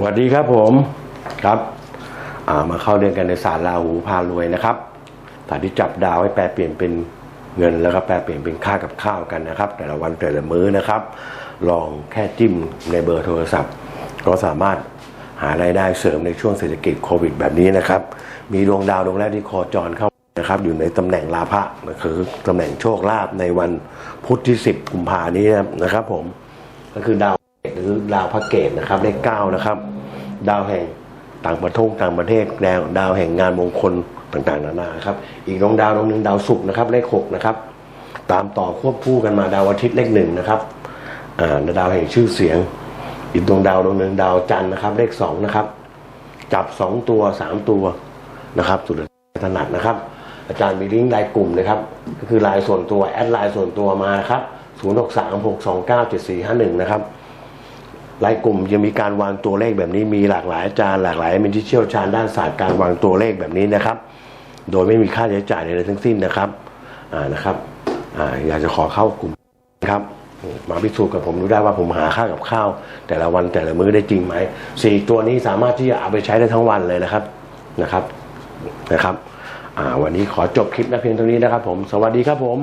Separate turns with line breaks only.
สวัสดีครับผมครับามาเข้าเรียนกันในศาสตร์ราหูพารวยนะครับศาสตร์ที่จับดาวให้แปลเปลี่ยนเป็นเงินแล้วก็แปลเปลี่ยนเป็นค่ากับข้าวกันนะครับ แต่ละวันแต่ละมื้อนะครับ ลองแค่จิ้มในเบอร์โทรศัพท์ ก็สามารถหารายได้เสริมในช่วงเศรษฐกิจโควิด แบบนี้นะครับ มีดวงดาวดวงแรกที่โคจรเข้านะครับอยู่ในตำแหน่งลาภะคือตำแหน่งโชคลาภในวันพุธที่ 10 กุมภานี้นะครับผมก็คือดาว หรือดาวพระเกตนะครับเลขเก้านะครับ ดาวแห่งต่างประเทศต่างประเทศดาวดาวแห่งงานมงคลต่างๆนานาครับ อีกดวงดาวดวงหนึ่งดาวศุกร์นะครับ เลขหกนะครับ ตามต่อควบคู่กันมาดาวอาทิตย์เลขหนึ่งนะครับอ่าดาวแห่งชื่อเสียง อีกดวงดาวดวงหนึ่งดาวจันทร์นะครับ เลขสองนะครับ จับสองตัวสามตัวนะครับสุดถนัดนะครับ อาจารย์มีลิงก์ไลน์กลุ่มนะครับ ก็คือไลน์ส่วนตัวแอดไลน์ส่วนตัวมานะครับ0 6 3 6 2 9 7 4 5 1 นะครับ ไลน์กลุ่มจะมีการวางตัวเลขแบบนี้มีหลากหลายอาจารย์หลากหลายเป็นที่เชี่ยวชาญด้านศาสตร์การวางตัวเลขแบบนี้นะครับ โดยไม่มีค่าใช้จ่ายใดๆทั้งสิ้นนะครับอ่านะครับอ่าอยากจะขอเข้ากลุ่มนะครับ มาพิสูจน์กับผมดูได้ว่าผมหาค่ากับข้าว แต่ละวันแต่ละมื้อได้จริงไหมสี่ตัวนี้สามารถที่จะเอาไปใช้ได้ทั้งวันเลยนะครับนะครับนะครับ อ่าวันนี้ขอจบคลิปนะเพียงเท่านี้นะครับ ผมสวัสดีครับผม